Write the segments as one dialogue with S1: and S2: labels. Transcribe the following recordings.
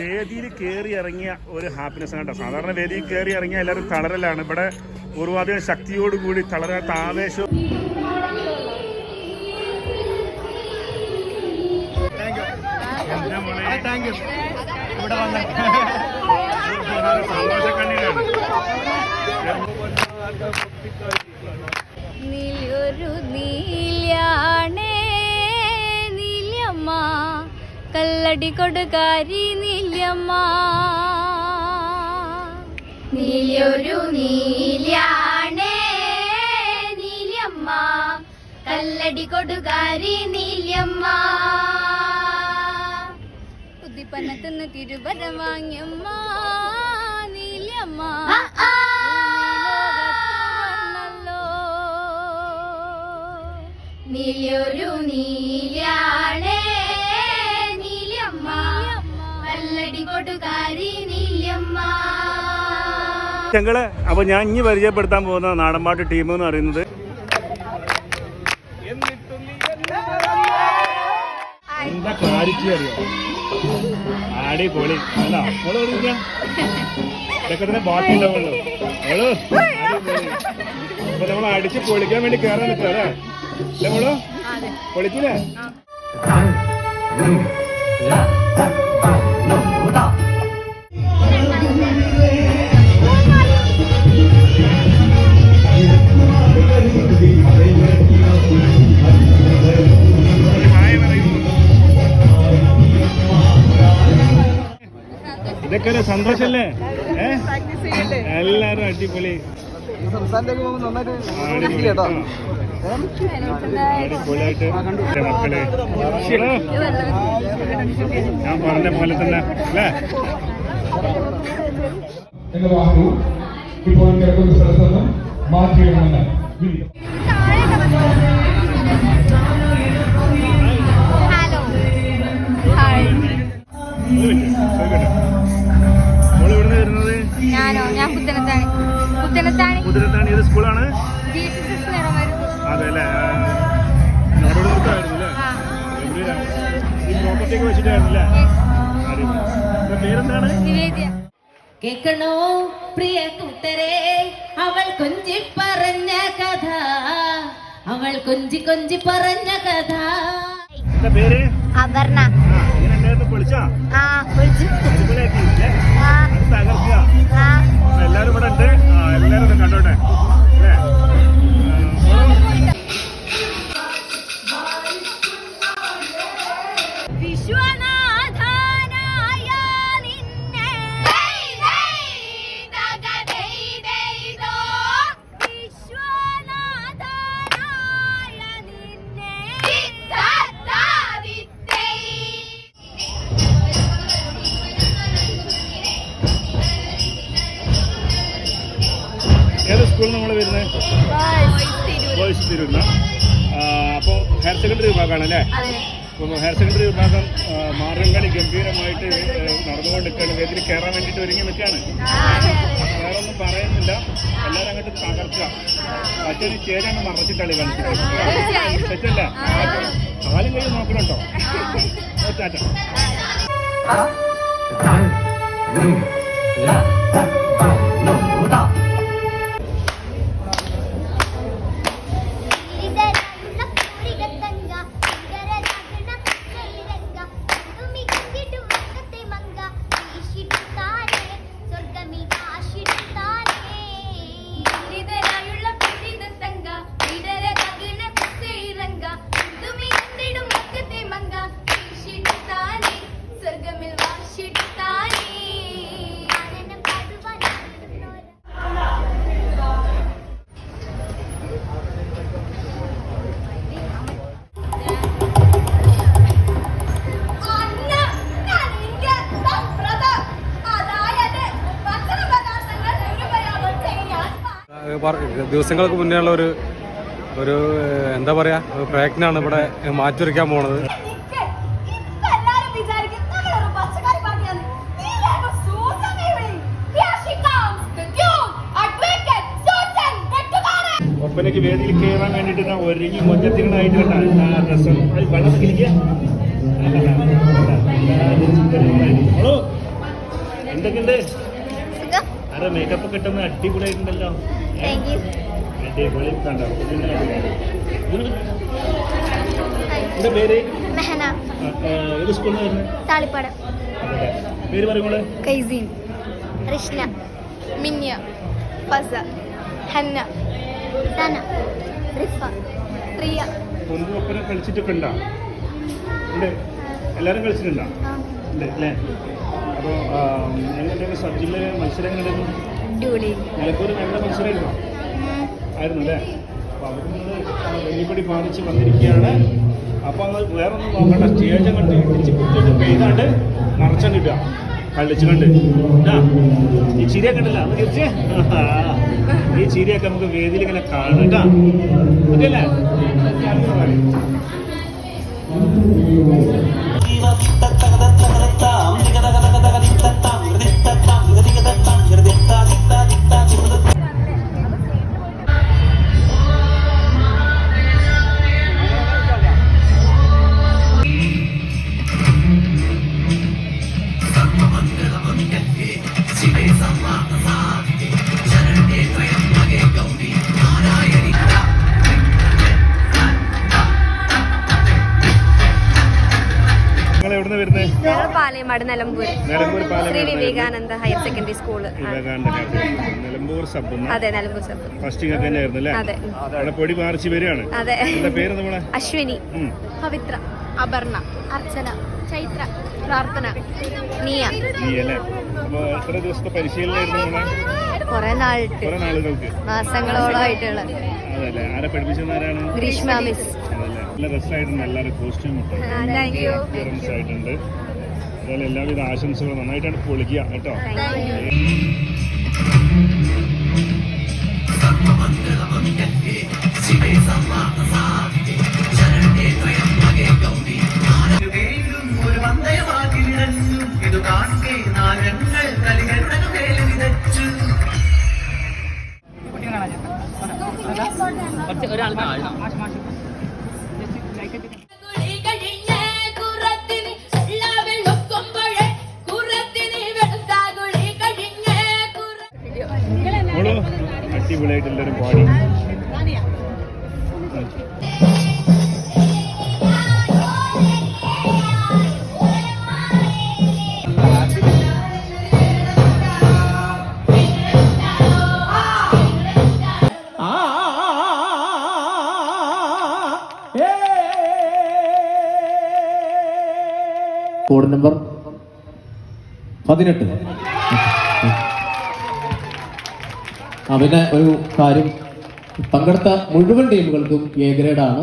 S1: വേദിയിൽ കയറി ഇറങ്ങിയ ഒരു ഹാപ്പിനെസ് ആണ് കേട്ടോ. സാധാരണ വേദിയിൽ കയറി ഇറങ്ങിയ എല്ലാവരും തളരലാണ്. ഇവിടെ പൂർവാധികം ശക്തിയോടുകൂടി തളരാത്ത ആവേശം. എന്താ മോളെ?
S2: ഇവിടെ വന്ന
S3: നീയൊരു നീലാണേ നീലമ്മ കല്ലടി കൊടുകാരി നീല്യമ്മ. നീയൊരു നീലാണേ നീലമ്മ കല്ലടി കൊടുകാരി നീലമ്മ ഉദ്ദിപ്പന്നത്തുനിന്ന് തിരുവരം വാങ്ങിയമ്മ നീലമ്മ നീലൊരു നീലാണേ
S1: ഞങ്ങൾ അപ്പൊ ഞാൻ ഇനി പരിചയപ്പെടുത്താൻ പോകുന്ന നാടൻപാട്ട് ടീം എന്ന് പറയുന്നത് എന്താ കാരിച്ച് അറിയോ? ആടി പൊളി അല്ല വിളിക്കാം ഇതൊക്കെ തന്നെ ബാക്കി ഉണ്ടാവുള്ളൂ അപ്പൊ നമ്മൾ അടിച്ച് പൊളിക്കാൻ വേണ്ടി കയറാൻ നിൽക്കുക അല്ലേ? അല്ലേ മോൾ? പൊളിക്കില്ലേ ഇതൊക്കെ ഒരു സന്തോഷല്ലേ? ഏ? എല്ലാരും അടിപൊളി.
S2: സംസ്ഥാനത്തേക്ക് പോകുമ്പോൾ നന്നായിട്ട്
S1: അടിപൊളി.
S2: കേട്ടോ
S1: ആ. അടിപൊളിയായിട്ട് എന്റെ മക്കളെ. ഞാൻ പറഞ്ഞ പോലെ തന്നെ അല്ലേ?
S4: എന്ന വാഹനവും ഇപ്പോൾ കിടക്കുന്ന സ്ഥലത്ത് നിന്ന് മാറ്റിയിടണമെന്ന്
S3: ഞാനോ? ഞാൻ പുത്തനത്താണി. പുത്തനത്താണി.
S1: പുത്തനത്താണി ഏത് സ്കൂളാണ്? അതെ അല്ലേ?
S5: കേൾക്കണോ പ്രിയ കൂട്ടരെ? അവൾ കൊഞ്ചി പറഞ്ഞ കഥ. അവൾ കൊഞ്ചി കൊഞ്ചി പറഞ്ഞ കഥ.
S3: അപർണ.
S1: ആ
S3: വിളിച്ചു?
S1: തകർക്കുക.
S3: ആ.
S1: എല്ലാരും ഇവിടെ ഉണ്ട്. എല്ലാവരും എല്ലാരും കണ്ടോട്ടെ? ഹയർ സെക്കൻഡറി വിഭാഗം മാർഗം മാർഗംകളി ഗംഭീരമായിട്ട് നടന്നുകൊണ്ടിരിക്കുകയാണ്. വേദിയിൽ കയറാൻ വേണ്ടിയിട്ട് ഒരുങ്ങി നിൽക്കുകയാണ്. വേറെ ഒന്നും പറയുന്നില്ല. എല്ലാവരും അങ്ങോട്ട് തകർക്കുക. മറ്റൊരു ചേരാണ് തെറ്റല്ല? കാലും ടാറ്റ.
S6: ദിവസങ്ങൾക്ക് മുന്നേയുള്ള ഒരു ഒരു എന്താ പറയാ പ്രയത്നാണ് പ്രയത്നമാണ് ഇവിടെ മാറ്റിവെക്കാൻ പോണത്.
S1: ഒപ്പനയ്ക്ക് വേദിയിൽ കയറാൻ വേണ്ടിയിട്ട് ഒരുങ്ങി മൊഞ്ചത്തിനായിട്ട് അത് വെള്ളം കിളിക്കുക എന്തൊക്കെയുണ്ട്? മേക്കപ്പ് കിട്ടുന്ന അടിപൊളിയായിട്ടുണ്ടല്ലോ. എന്റെ പേര്
S4: മെഹന.
S1: ഏത് സ്കൂളിൽ
S4: താളിപ്പാടം.
S1: പേര് പറയുമ്പോൾ
S4: കൈസീൻ. റിഷ്ന. മിന്യ. ഫസ. ഹന്ന. സന റിഫ. റിയ
S1: മുൻപ് ഒപ്പന കളിച്ചിട്ടൊക്കെ ഉണ്ടോ? ഉണ്ട്. എല്ലാവരും കളിച്ചിട്ടുണ്ടോ? അല്ലേ? അപ്പോൾ എങ്ങനെയാണ് സബ് ജില്ലയിലെ മത്സരങ്ങളിലും നിന്ന് വെല്ലുവിളി പാലിച്ച് വന്നിരിക്കുകയാണ്. അപ്പോൾ അത് വേറെ ഒന്നും നോക്കണ്ട. സ്റ്റേജ് കണ്ട് ഇടിച്ച് കുത്തിയിട്ട് പെയ്താണ്ട് നിറച്ചം കിട്ടുക. കളിച്ചു കണ്ട് ഈ ചിരിയൊക്കെ ഉണ്ടല്ലോ. അത് തിരിച്ചേ ഈ ചിരിയൊക്കെ നമുക്ക് വേദിയിൽ ഇങ്ങനെ കാണാം. കേട്ടോ ഓക്കെ അല്ലേ നിങ്ങൾ എവിടെ നിന്ന് വരുന്നത്
S7: ഞങ്ങൾ Palayamad Nilambur
S1: Nilambur
S7: Shri Vivekananda higher secondary
S1: school Nilambur sub
S7: അതെ നിലമ്പൂർ സബ്.
S1: ഫസ്റ്റ് ഇങ്ങനെ തന്നെയായിരുന്നു അല്ലേ?
S7: അതെ.
S1: അവിടെ പൊടി മാർച്ച് വരികയാണ്.
S7: അതെ.
S1: പേര് നമ്മളെ?
S7: അശ്വിനി. പവിത്ര അപർണ അർച്ചന ചൈത്ര പ്രാർത്ഥന നിയ.
S1: അപ്പോൾ എത്ര ദിവസത്തെ പരിശീലനമായിരുന്നു
S7: കുറെ നാളിട്ട്. മാസങ്ങളോളമായിട്ടുള്ള ഗ്രീഷ്മ മിസ്.
S1: നല്ല രസമായിട്ടുണ്ട്. എല്ലാവരും കോസ്റ്റ്യൂം ഇട്ടോ.
S7: താങ്ക് യു
S1: അപ്പിയറൻസ് ആയിട്ടുണ്ട്. അതുപോലെ എല്ലാവിധ ആശംസകളും നന്നായിട്ടാണ് പൊളിക്കുക. കേട്ടോ?
S3: ഒരാൾ മന്ദയമാക്കി
S8: പതിനെട്ട്. ആ പിന്നെ ഒരു കാര്യം. പങ്കെടുത്ത മുഴുവൻ ടീമുകൾക്കും എ ഗ്രേഡാണ്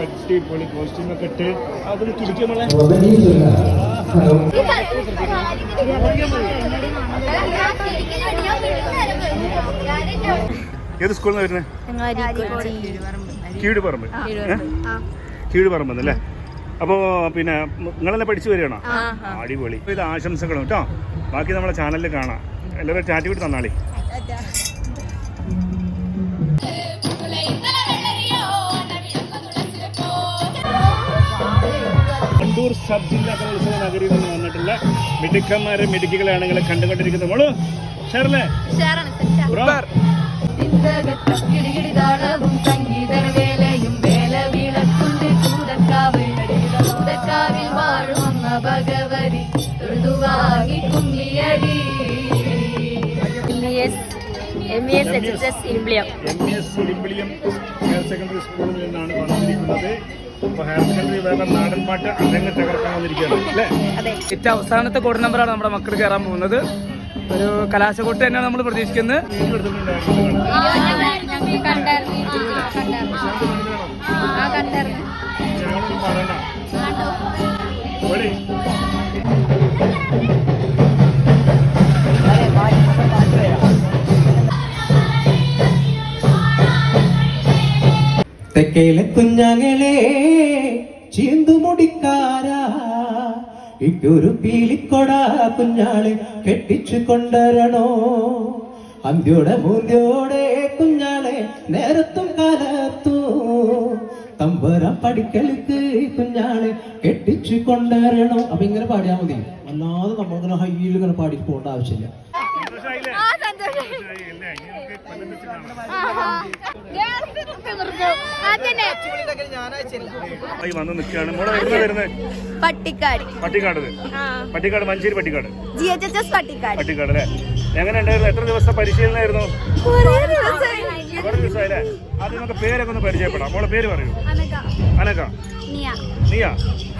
S1: അടിപൊളി കോസ്റ്റ്യൂം ഒക്കെ ഇട്ട് ഏത് സ്കൂളിൽ നിന്ന് വരുന്നത് കീഴുപറമ്പ്. കീഴ് കീഴുപറമ്പ് എന്നല്ലേ അപ്പോൾ പിന്നെ നിങ്ങളെല്ലാം പഠിച്ചു വരികയാണോ? അടിപൊളി. ഇത് ആശംസകളും കേട്ടോ. ബാക്കി നമ്മളെ ചാനലിൽ കാണാം. എല്ലാവരും ചാറ്റി വിട്ട് തന്നാളി. കണ്ടൂർ സബ് ജില്ലാ കലോത്സവ നഗരിയിൽ നിന്ന് വന്നിട്ടുള്ള മിടുക്കന്മാരെ മിടുക്കികളെയാണ് നിങ്ങൾ കണ്ടുകൊണ്ടിരിക്കുന്നത്. മോൾ ഷെയറല്ലേ bro
S5: M S H S
S1: M S Irimbiliyam higher secondary സ്കൂളിൽ നിന്നാണ് വന്നിരിക്കുന്നത്. അപ്പോൾ ഹയർ സെക്കൻഡറി വേഗം നാടൻ പാട്ട് അരങ്ങ് തകർക്കാൻ വന്നിരിക്കുകയാണ്. അല്ലേ?
S3: ഏറ്റവും അവസാനത്തെ കോഡ് നമ്പറാണ് നമ്മുടെ മക്കൾ കയറാൻ പോകുന്നത്. ഒരു കലാശക്കൂട്ട് തന്നെയാണ് നമ്മൾ പ്രതീക്ഷിക്കുന്നത്.
S8: തെക്കേലെ കുഞ്ഞാങ്ങളെ ചീന്തുമുടിക്കാരാ ഇട്ടൊരു പീലിക്കൊട കുഞ്ഞാളെ കെട്ടിച്ചു കൊണ്ടുവരണോ അന്ത്യോടെ മൂന്തിയോടെ കുഞ്ഞാളെ നേരത്തും കാലത്തു. തമ്പുരാൻ പഠിക്കലുക്ക് കുഞ്ഞാളെ കെട്ടിച്ചു കൊണ്ടുവരണോ അപ്പൊ ഇങ്ങനെ പാടിയാൽ മതി. അല്ലാതെ നമ്മളിങ്ങനെ ഹൈയിൽ ഇങ്ങനെ പാടി പോകേണ്ട ആവശ്യമില്ല.
S1: സന്തോഷമായില്ലേ അല്ലേ വന്ന് നിൽക്കുകയാണ്. മോളെ എവിടെ വരുന്നത്
S9: Pattikkad.
S1: Pattikkad Pattikkad Manjeri Pattikkad.
S9: G H H S Pattikkad.
S1: Pattikkad അല്ലേ? എങ്ങനെ ഉണ്ടായിരുന്നു? എത്ര ദിവസത്തെ പരിശീലനമായിരുന്നു?
S9: കുറേ ദിവസമായി
S1: ദിവസമായില്ലേ ആദ്യം നമുക്ക് പേരൊക്കെ ഒന്ന് പരിചയപ്പെടാം. മോളെ പേര് പറയൂ.
S9: അനക നിയ.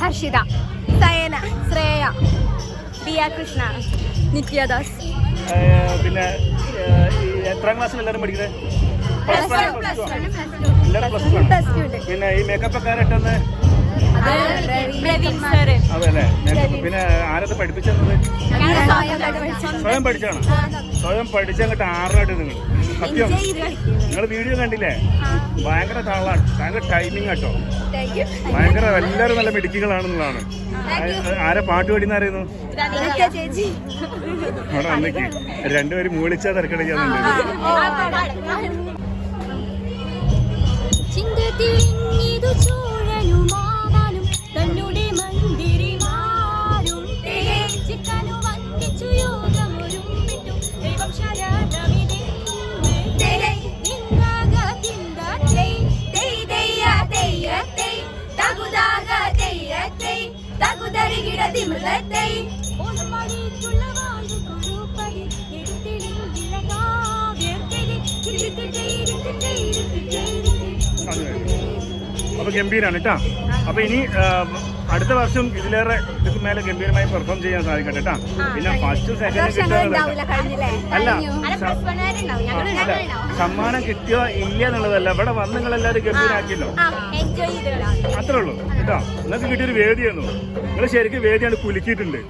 S9: ഹർഷിത. സയന. ശ്രേയ. ദിയ കൃഷ്ണ. നിത്യദാസ്.
S1: പിന്നെ എത്രാം ക്ലാസ്സിൽ എല്ലാവരും പഠിക്കുന്നത്? പിന്നെ ഈ മേക്കപ്പ് ഒക്കെ ആരട്ടെന്ന് മേക്കപ്പ് പിന്നെ ആരത് പഠിപ്പിച്ചത് സ്വയം പഠിച്ചാണ് സ്വയം പഠിച്ചങ്ങോട്ട് ആറായിട്ട് നിങ്ങൾ സത്യം നിങ്ങൾ വീഡിയോ കണ്ടില്ലേ ഭയങ്കര താളാണ് ഭയങ്കര ടൈമിങ് കേട്ടോ ഭയങ്കര എല്ലാവരും നല്ല മിടുക്കികളാണെന്നുള്ളതാണ് ആരെ പാട്ട് പാടിയെന്നറിയുന്നു
S9: ചേച്ചി
S1: അവിടെ വന്നേക്ക് രണ്ടുപേരും മൂളിച്ചാ തിരക്കടിക്കാന്നുണ്ട്
S9: ചിന്തതിരിഞ്ഞിതു ചൂഴലുമാവാനും തന്നുടെ മന്ദിരിമാരും ചിക്കനു വന്ദിച്ചു യോഗമൊരുമ്പിട്ടു ദൈവം ശരണമിതി തകുതരികിട തിമിർത്തൈ ഓണം പാടിയിട്ടുള്ള വാഴു കുറുപ്പടി എടുത്തിരിങ്കിലകാവ്യത്തിരി
S1: അതെ. അപ്പൊ ഗംഭീരാണ് കേട്ടാ അപ്പൊ ഇനി അടുത്ത വർഷം ഇതിലേറെ ഇതിന് മേലെ ഗംഭീരമായി പെർഫോം ചെയ്യാൻ സാധിക്കട്ടെ കേട്ടാ പിന്നെ ഫസ്റ്റ് സെക്കൻഡ് അല്ല സമ്മാനം കിട്ടിയോ ഇല്ല എന്നുള്ളതല്ല. ഇവിടെ വന്ന് നിങ്ങൾ എല്ലാവരും ഗംഭീരാക്കിയല്ലോ.
S9: എൻജോയ് ചെയ്തോളാം.
S1: അത്രേ ഉള്ളൂ കേട്ടോ നിങ്ങൾക്ക് കിട്ടിയൊരു വേദിയായിരുന്നു. നിങ്ങൾ ശരിക്കും വേദിയാണ് കുലുക്കിയിട്ടുണ്ട്.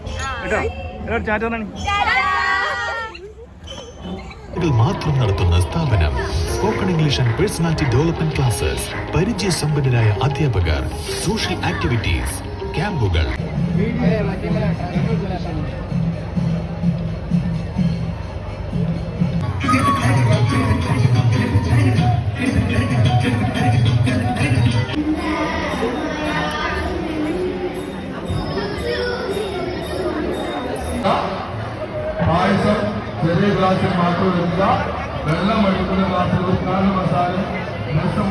S1: കേട്ടോ എല്ലാവരും
S10: ചാറ്റാണെങ്കിൽ മാത്രം നടത്തുന്ന സ്ഥാപനം spoken English and personality development classes പരിചയസമ്പന്നരായ അധ്യാപകർ സോഷ്യൽ ആക്ടിവിറ്റീസ് ക്യാമ്പുകൾ.
S11: പായസം ചെറിയ ഗ്ലാസ്സിൽ മാത്രം എടുക്കുക. വെള്ളം എടുക്കുന്ന ഗ്ലാസ്സിൽ ഒരു മസാല രസം